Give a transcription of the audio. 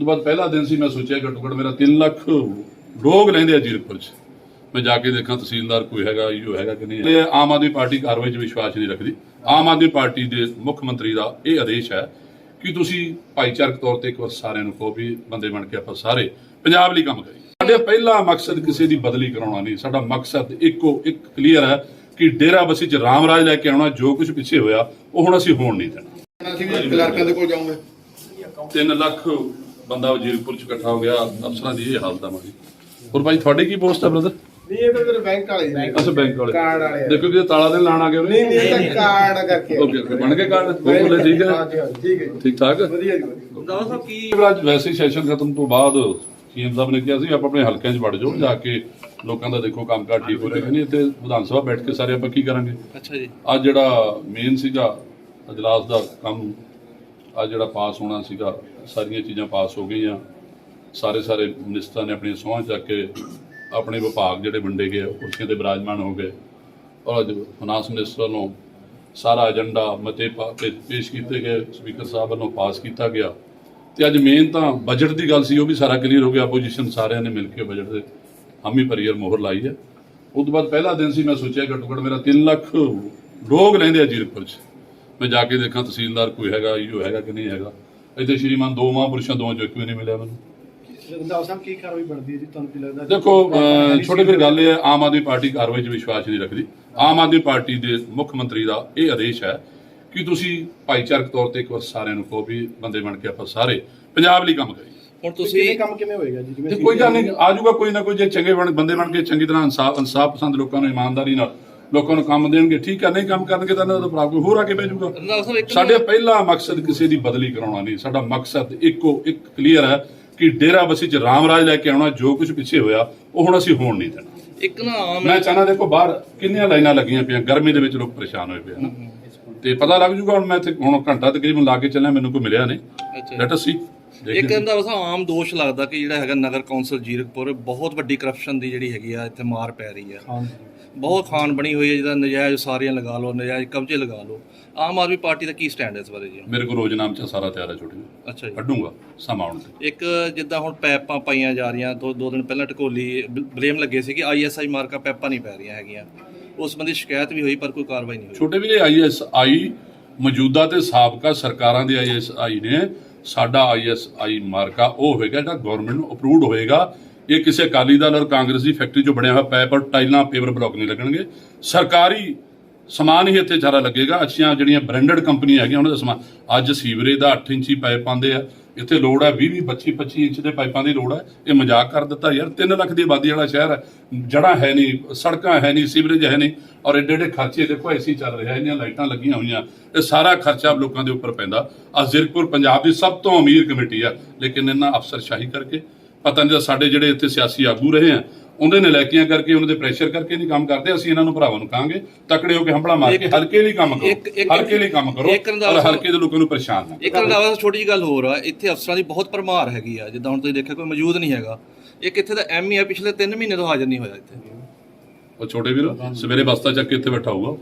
ਤੋਂ ਬਾਅਦ ਪਹਿਲਾ ਦਿਨ ਸੀ ਮੈਂ ਸੋਚਿਆ ਘੱਟੋ ਘੱਟ ਮੇਰਾ 3 ਲੱਖ ਲੋਕ ਲੈਂਦੇ ਆ ਜੀਰਕਪੁਰ 'ਚ। ਮੈਂ ਜਾ ਕੇ ਦੇਖਾਂ ਤਹਿਸੀਲਦਾਰ ਕੋਈ ਹੈਗਾ ਈਓ ਹੈਗਾ ਕਿ ਨਹੀਂ। ਇਹ ਆਮ ਆਦਮੀ ਪਾਰਟੀ ਕਾਰਵਾਈ 'ਚ ਵਿਸ਼ਵਾਸ ਨਹੀਂ ਰੱਖਦੀ। ਆਮ ਆਦਮੀ ਪਾਰਟੀ ਦੇ ਮੁੱਖ ਮੰਤਰੀ ਦਾ ਇਹ ਆਦੇਸ਼ ਹੈ ਕਿ ਤੁਸੀਂ ਭਾਈਚਾਰਕ ਤੌਰ ਤੇ ਇੱਕ ਵਾਰ ਸਾਰਿਆਂ ਨੂੰ ਕਹੋ ਵੀ ਬੰਦੇ ਬਣ ਕੇ ਆਪਾਂ ਸਾਰੇ ਪੰਜਾਬ ਲਈ ਕੰਮ ਕਰੀਏ। ਸਾਡੇ ਪਹਿਲਾ ਮਕਸਦ ਕਿਸੇ ਦੀ ਬਦਲੀ ਕਰਾਉਣਾ ਨਹੀਂ। ਸਾਡਾ ਮਕਸਦ ਇੱਕੋ ਇੱਕ ਕਲੀਅਰ ਹੈ ਕਿ ਡੇਰਾ ਬਸੀ 'ਚ ਰਾਮ ਰਾਜ ਲੈ ਕੇ ਆਉਣਾ ਜੋ ਕੁਝ ਪਿੱਛੇ ਹੋਇਆ ਉਹ ਹੁਣ ਅਸੀਂ ਹੋਣ ਨਹੀਂ ਦੇਣਾ। ਕਲਰਕਾਂ ਦੇ ਕੋਲ 3 ਲੱਖ ਬੰਦਾ ਵਜ਼ੀਰਪੁਰ ਚ ਇਕੱਠਾ ਹੋ ਗਿਆ ਅਫਸਰਾਂ ਦੀ ਇਹ ਹਾਲਤ ਆ ਮਾਰੀ ਹੋਰ ਭਾਈ ਤੁਹਾਡੀ ਕੀ ਪੋਸਟ ਹੈ ਬ੍ਰਦਰ ਨਹੀਂ ਇਹ ਤਾਂ ਬੈਂਕ ਵਾਲੇ ਨੇ। ਅੱਛਾ ਬੈਂਕ ਵਾਲੇ। ਕਾਰਡ ਵਾਲੇ ਆ। ਦੇਖੋ ਕਿ ਤਾਲਾ ਦੇਣ ਲਾਣ ਆ ਗਏ ਨਹੀਂ ਨਹੀਂ ਇਹ ਤਾਂ ਕਾਰਡ ਕਰਕੇ। ਓਕੇ ਓਕੇ ਬਣ ਗਏ ਕਾਰਡ? ਬੋਲੇ ਠੀਕ ਹੈ? ਹਾਂਜੀ ਹਾਂਜੀ ਠੀਕ ਹੈ ਜੀ। ਠੀਕ ਠਾਕ ਵਧੀਆ ਜੀ ਵਧੀਆ। ਦਾਦਾ ਸਾਹਿਬ ਕੀ ਅੱਜ ਵੈਸੇ ਹੀ ਸੈਸ਼ਨ ਖਤਮ ਤੋਂ ਬਾਅਦ ਸੀਐਮ ਸਾਹਿਬ ਨੇ ਕਿਹਾ ਸੀ ਆਪਾਂ ਆਪਣੇ ਹਲਕਿਆਂ 'ਚ ਵੜ ਜਾਓ ਜਾ ਕੇ ਲੋਕਾਂ ਦਾ ਦੇਖੋ ਕੰਮਕਾਰ ਠੀਕ ਹੋ ਰਿਹਾ ਕਿ ਨਹੀਂ ਇੱਥੇ ਵਿਧਾਨ ਸਭਾ ਬੈਠ ਕੇ ਸਾਰੇ ਆਪਾਂ ਕੀ ਕਰਾਂਗੇ? ਅੱਛਾ ਜੀ। ਅੱਜ ਜਿਹੜਾ ਮੇਨ ਸੀਗਾ ਅਜਲਾਸ ਦਾ ਕੰਮ ਅੱਜ ਜਿਹੜਾ ਪਾਸ ਹੋਣਾ ਸੀਗਾ, ਸਾਰੀਆਂ ਚੀਜ਼ਾਂ ਪਾਸ ਹੋ ਗਈਆਂ। ਸਾਰੇ ਸਾਰੇ ਮਿਨਿਸਟਰਾਂ ਨੇ ਆਪਣੀਆਂ ਸਹੁੰ ਚੱਕ ਕੇ ਆਪਣੇ ਵਿਭਾਗ ਜਿਹੜੇ ਵੰਡੇ ਗਏ, ਉਹ ਕੁਰਸੀਆਂ ਤੇ ਬਿਰਾਜਮਾਨ ਹੋ ਗਏ। ਔਰ ਅੱਜ ਫਾਈਨਾਂਸ ਮਿਨਿਸਟਰ ਵੱਲੋਂ ਸਾਰਾ ਏਜੰਡਾ ਮਤੇ ਪਾ ਪੇਸ਼ ਕੀਤੇ ਗਏ ਸਪੀਕਰ ਸਾਹਿਬ ਵੱਲੋਂ ਪਾਸ ਕੀਤਾ ਗਿਆ। ਤੇ ਅੱਜ ਮੇਨ ਤਾਂ ਬਜਟ ਦੀ ਗੱਲ ਸੀ, ਉਹ ਵੀ ਸਾਰਾ ਕਲੀਅਰ ਹੋ ਗਿਆ। ਆਪੋਜੀਸ਼ਨ ਸਾਰਿਆਂ ਨੇ ਮਿਲ ਕੇ ਬਜਟ ਦੇ ਹਾਮੀ ਭਰੀਅਰ ਮੋਹਰ ਲਾਈ ਹੈ। ਉਸ ਤੋਂ ਬਾਅਦ ਪਹਿਲਾ ਦਿਨ ਸੀ, ਮੈਂ ਸੋਚਿਆ ਘੱਟੋ ਘੱਟ ਮੇਰਾ 3 ਲੱਖ ਲੋਕ ਰਹਿੰਦੇ ਆ ਜੀਰਕਪੁਰ 'ਚ। ਮੈਂ ਜਾ ਕੇ ਦੇਖਾਂ ਤਹਿਸੀਲਦਾਰ ਕੋਈ ਹੈਗਾ ਈਓ ਹੈਗਾ ਕਿ ਨਹੀਂ ਹੈਗਾ। ਇੱਥੇ ਸ਼੍ਰੀਮਾਨ ਦੋ ਮਹਾਂਪੁਰਸ਼ਾਂ ਦੋਵਾਂ ਚੋਂ ਇੱਕ ਵੀ ਨਹੀਂ ਮਿਲਿਆ ਮੈਨੂੰ। ਰੰਦਾਵਾ ਸਾਹਿਬ ਕੀ ਕਾਰਵਾਈ ਬਣਦੀ ਹੈ ਜੀ? ਤੁਹਾਨੂੰ ਕੀ ਲੱਗਦਾ ਦੇਖੋ ਛੋਟੇ ਫਿਰ ਗੱਲ ਇਹ ਹੈ ਆਮ ਆਦਮੀ ਪਾਰਟੀ ਕਾਰਵਾਈ 'ਚ ਵਿਸ਼ਵਾਸ ਨਹੀਂ ਰੱਖਦੀ। ਆਮ ਆਦਮੀ ਪਾਰਟੀ ਦੇ ਮੁੱਖ ਮੰਤਰੀ ਦਾ ਇਹ ਆਦੇਸ਼ ਹੈ ਕਿ ਤੁਸੀਂ ਭਾਈਚਾਰਕ ਤੌਰ ਤੇ ਇੱਕ ਵਾਰ ਸਾਰਿਆਂ ਨੂੰ ਕਹੋ ਵੀ ਬੰਦੇ ਬਣ ਕੇ ਆਪਾਂ ਸਾਰੇ ਪੰਜਾਬ ਲਈ ਕੰਮ ਕਰੀਏ। ਹੁਣ ਤੁਸੀਂ ਤੁਸੀਂ ਕੰਮ ਕਿਵੇਂ ਹੋਏਗਾ ਜੀ? ਕੋਈ ਗੱਲ ਨਹੀਂ ਆ ਜਾਊਗਾ ਕੋਈ ਨਾ ਕੋਈ ਜੇ ਚੰਗੇ ਬਣ- ਬੰਦੇ ਬਣ ਕੇ ਚੰਗੀ ਤਰ੍ਹਾਂ ਇਨਸਾਫ ਇਨਸਾਫ ਪਸੰਦ ਲੋਕਾਂ ਨੂੰ ਇਮਾਨਦਾਰੀ ਨਾਲ। ਲੋਕਾਂ ਨੂੰ ਕੰਮ ਦੇਣਗੇ ਠੀਕ ਹੈ ਨਹੀਂ ਕੰਮ ਕਰਨਗੇ ਤਾਂ ਇਹਨਾਂ ਦਾ ਭਰਾ ਕੋਈ ਹੋਰ ਆ ਕੇ ਇੱਕ ਸਾਡੇ ਪਹਿਲਾ ਮਕਸਦ ਕਿਸੇ ਦੀ ਬਦਲੀ ਕਰਾਉਣਾ ਨਹੀਂ ਸਾਡਾ ਮਕਸਦ ਇੱਕੋ ਇੱਕ ਕਲੀਅਰ ਹੈ ਕਿ ਡੇਰਾ ਬਸੀ ਚ ਰਾਮ ਰਾਜ ਲੈ ਕੇ ਆਉਣਾ ਜੋ ਕੁਝ ਪਿੱਛੇ ਹੋਇਆ ਉਹ ਹੁਣ ਅਸੀਂ ਹੋਣ ਨਹੀਂ ਦੇਣਾ। ਇੱਕ ਨਾ ਆਮ ਮੈਂ ਚਾਹਨਾ ਦੇਖੋ ਬਾਹਰ ਕਿੰਨੀਆਂ ਲਾਈਨਾਂ ਲੱਗੀਆਂ ਪਈਆਂ ਗਰਮੀ ਦੇ ਵਿੱਚ ਲੋਕ ਪਰੇਸ਼ਾਨ ਹੋਏ ਪਏ ਹਨ। ਤੇ ਪਤਾ ਲੱਗ ਜੂਗਾ ਹੁਣ ਮੈਂ ਇੱਥੇ ਹੁਣ ਘੰਟਾ ਤਕਰੀਬਨ ਲਾ ਕੇ ਚੱਲਿਆ ਮੈਨੂੰ ਕੋਈ ਮਿਲਿਆ ਨਹੀਂ। ਲੈਟ ਅਸ ਸੀ ਇੱਕ ਰੰਦਾਵਾ ਸਾਹਿਬ ਆਮ ਦੋਸ਼ ਲੱਗਦਾ ਕਿ ਜਿਹੜਾ ਹੈਗਾ ਨਗਰ ਕੌਂਸਲ ਜੀਰਕਪੁਰ ਬਹੁਤ ਵੱਡੀ ਕਰਪਸ਼ਨ ਦੀ ਜਿਹੜੀ ਹੈਗੀ ਆ ਇੱਥੇ ਮਾਰ ਪੈ ਰਹੀ ਆ। ਬਹੁਤ ਖਾਨ ਬਣੀ ਹੋਈ ਹੈ ਜਿਹਦਾ ਨਜਾਇਜ਼ ਸਾਰੀਆਂ ਲਗਾ ਲਓ ਨਜਾਇਜ਼ ਕਬਜ਼ੇ ਲਗਾ ਲਓ। ਆਮ ਆਦਮੀ ਪਾਰਟੀ ਦਾ ਕੀ ਸਟੈਂਡ ਹੈ ਇਸ ਬਾਰੇ ਜੀ? ਮੇਰੇ ਕੋਲ ਰੋਜ਼ਨਾਮ ਚ ਸਾਰਾ ਤਿਆਰ ਹੈ ਛੋਟੀ ਅੱਛਾ ਜੀ। ਕੱਢੂੰਗਾ ਸਮਾਂ ਆਉਣ ਤੇ। ਇੱਕ ਜਿੱਦਾਂ ਹੁਣ ਪੈਪਾਂ ਪਾਈਆਂ ਜਾ ਰਹੀਆਂ ਦੋ ਦੋ ਦਿਨ ਪਹਿਲਾਂ ਟਕੋਲੀ ਬਲੇਮ ਲੱਗੇ ਸੀ ਕਿ ਆਈਐਸਆਈ ਮਾਰਕਾ ਪੈਪਾਂ ਨਹੀਂ ਪੈ ਰਹੀਆਂ ਹੈਗੀਆਂ। ਉਸ ਸੰਬੰਧੀ ਸ਼ਿਕਾਇਤ ਵੀ ਹੋਈ ਪਰ ਕੋਈ ਕਾਰਵਾਈ ਨਹੀਂ ਹੋਈ। ਛੋਟੇ ਵੀਰੇ ਆਈਐਸਆਈ ਮੌਜੂਦਾ ਤੇ ਸਾਬਕਾ ਸਰਕਾਰਾਂ ਦੇ ਆਈਐਸਆਈ ਨੇ ਸਾਡਾ ਆਈਐਸਆਈ ਮਾਰਕਾ ਉਹ ਹੋਏਗਾ ਜਿਹੜਾ ਗਵਰਨਮੈਂਟ ਨੂੰ ਅਪਰੂਵਡ ਹੋਏਗਾ। ਇਹ ਕਿਸੇ ਅਕਾਲੀ ਦਲ ਔਰ ਕਾਂਗਰਸ ਦੀ ਫੈਕਟਰੀ 'ਚੋਂ ਬਣਿਆ ਹੋਇਆ ਪੈਪ ਔਰ ਟਾਈਲਾਂ ਪੇਵਰ ਬਲੌਕ ਨਹੀਂ ਲੱਗਣਗੇ। ਸਰਕਾਰੀ ਸਮਾਨ ਹੀ ਇੱਥੇ ਸਾਰਾ ਲੱਗੇਗਾ। ਅੱਛੀਆਂ ਜਿਹੜੀਆਂ ਬ੍ਰਾਂਡਡ ਕੰਪਨੀਆਂ ਹੈਗੀਆਂ, ਉਹਨਾਂ ਦਾ ਸਮਾਨ ਅੱਜ ਸੀਵਰੇਜ ਦਾ 8 ਇੰਚੀ ਪਾਈਪ ਪਾਉਂਦੇ ਆ। ਇੱਥੇ ਲੋੜ ਹੈ 20 20 25 25 ਇੰਚ ਦੇ ਪਾਈਪਾਂ ਦੀ ਲੋੜ ਹੈ। ਇਹ ਮਜ਼ਾਕ ਕਰ ਦਿੱਤਾ ਯਾਰ 3 ਲੱਖ ਦੀ ਆਬਾਦੀ ਵਾਲਾ ਸ਼ਹਿਰ ਹੈ। ਜੜ੍ਹਾਂ ਹੈ ਨਹੀਂ, ਸੜਕਾਂ ਹੈ ਨਹੀਂ, ਸੀਵਰੇਜ ਹੈ ਨਹੀਂ ਔਰ ਏਡੇ ਏਡੇ ਖਰਚੇ ਦੇਖੋ ਏਸੀ ਚੱਲ ਰਿਹਾ, ਇੰਨੀਆਂ ਲਾਈਟਾਂ ਲੱਗੀਆਂ ਹੋਈਆਂ। ਇਹ ਸਾਰਾ ਖਰਚਾ ਲੋਕਾਂ ਦੇ ਉੱਪਰ ਪੈਂਦਾ। ਆ ਜ਼ਿਰਕਪੁਰ ਪੰਜਾਬ ਦੀ ਸਭ ਤੋਂ ਅਮੀਰ ਕਮੇਟੀ ਆ ਲੇਕਿਨ ਇਹਨਾਂ ਅਫਸਰਸ਼ਾਹੀ ਕਰਕੇ। ਪਤਾ ਨਹੀਂ ਤਾਂ ਸਾਡੇ ਜਿਹੜੇ ਇੱਥੇ ਸਿਆਸੀ ਆਗੂ ਰਹੇ ਆ ਉਹਦੇ ਨੇ ਲੈਕੀਆਂ ਕਰਕੇ ਉਹਨਾਂ ਦੇ ਪ੍ਰੈਸ਼ਰ ਕਰਕੇ ਨਹੀਂ ਕੰਮ ਕਰਦੇ ਅਸੀਂ ਇਹਨਾਂ ਨੂੰ ਭਰਾਵਾਂ ਨੂੰ ਕਹਾਂਗੇ ਤਕੜੇ ਹੋ ਕੇ ਹੰਬਲਾ ਮਾਰ ਕੇ ਹਲਕੇ ਲਈ ਕੰਮ ਕਰੋ ਹਲਕੇ ਲਈ ਕੰਮ ਕਰੋ ਔਰ ਹਲਕੇ ਦੇ ਲੋਕਾਂ ਨੂੰ ਪਰੇਸ਼ਾਨ ਨਾ ਇੱਕ ਰੰਦਾਵਾ ਛੋਟੀ ਜਿਹੀ ਗੱਲ ਹੋਰ ਆ ਇੱਥੇ ਅਫਸਰਾਂ ਦੀ ਬਹੁਤ ਪਰਮਾਰ ਹੈਗੀ ਆ ਜਿੱਦਾਂ ਹੁਣ ਤੁਸੀਂ ਦੇਖਿਆ ਕੋਈ ਮੌਜੂਦ ਨਹੀਂ ਹੈਗਾ। ਇੱਕ ਇੱਥੇ ਦਾ ਐਮਈ ਆ ਪਿਛਲੇ 3 ਮਹੀਨੇ ਤੋਂ ਹਾਜ਼ਰ ਨਹੀਂ ਹੋਇਆ ਇੱਥੇ। ਉਹ ਛੋਟੇ ਵੀਰ ਸਵੇਰੇ ਬਸਤਾ ਚੱਕ ਕੇ ਇੱਥੇ ਬੈਠਾ ਹੋਊਗਾ।